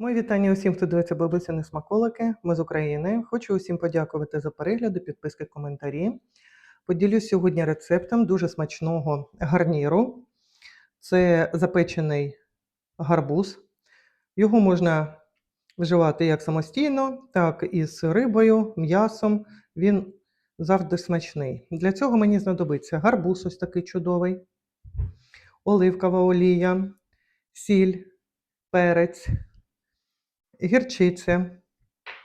Мої вітання усім, хто дивиться бабусини смаколики. Ми з України. Хочу усім подякувати за перегляди, підписки, коментарі. Поділюсь сьогодні рецептом дуже смачного гарніру. Це запечений гарбуз. Його можна вживати як самостійно, так і з рибою, м'ясом. Він завжди смачний. Для цього мені знадобиться гарбуз, ось такий чудовий, оливкова олія, сіль, перець, гірчиця,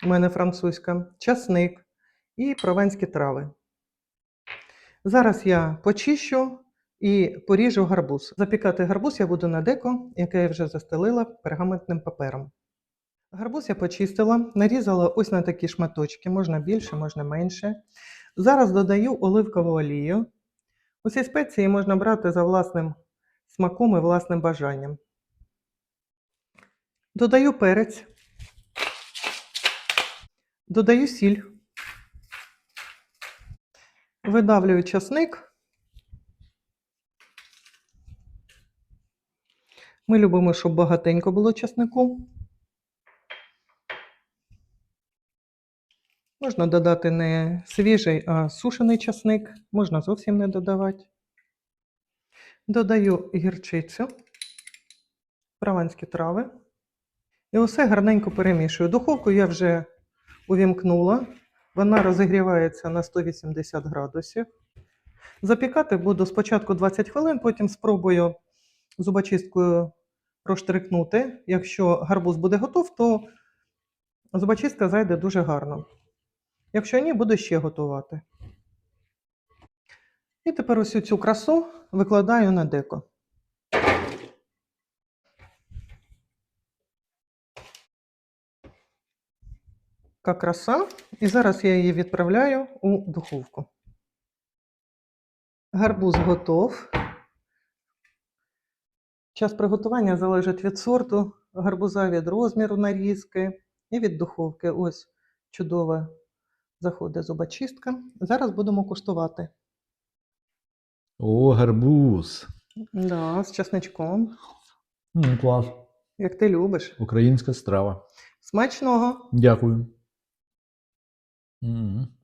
у мене французька, часник і прованські трави. Зараз я почищу і поріжу гарбуз. Запікати гарбуз я буду на деко, яке я вже застелила пергаментним папером. Гарбуз я почистила, нарізала ось на такі шматочки, можна більше, можна менше. Зараз додаю оливкову олію. Усі спеції можна брати за власним смаком і власним бажанням. Додаю перець, додаю сіль, видавлюю часник. Ми любимо, щоб багатенько було часнику. Можна додати не свіжий, а сушений часник, можна зовсім не додавати. Додаю гірчицю, прованські трави. І усе гарненько перемішую. Духовку я вже увімкнула. Вона розігрівається на 180 градусів. Запікати буду спочатку 20 хвилин, потім спробую зубочисткою проштрикнути. Якщо гарбуз буде готов, то зубочистка зайде дуже гарно. Якщо ні, буду ще готувати. І тепер усю цю красу викладаю на деко. Така краса. І зараз я її відправляю у духовку. Гарбуз готов. Час приготування залежить від сорту гарбуза, від розміру нарізки і від духовки. Ось чудова заходить зубочистка. Зараз будемо куштувати. О, гарбуз. Да, з чесничком, М, клас. як ти любиш. Українська страва. Смачного! Дякую. М.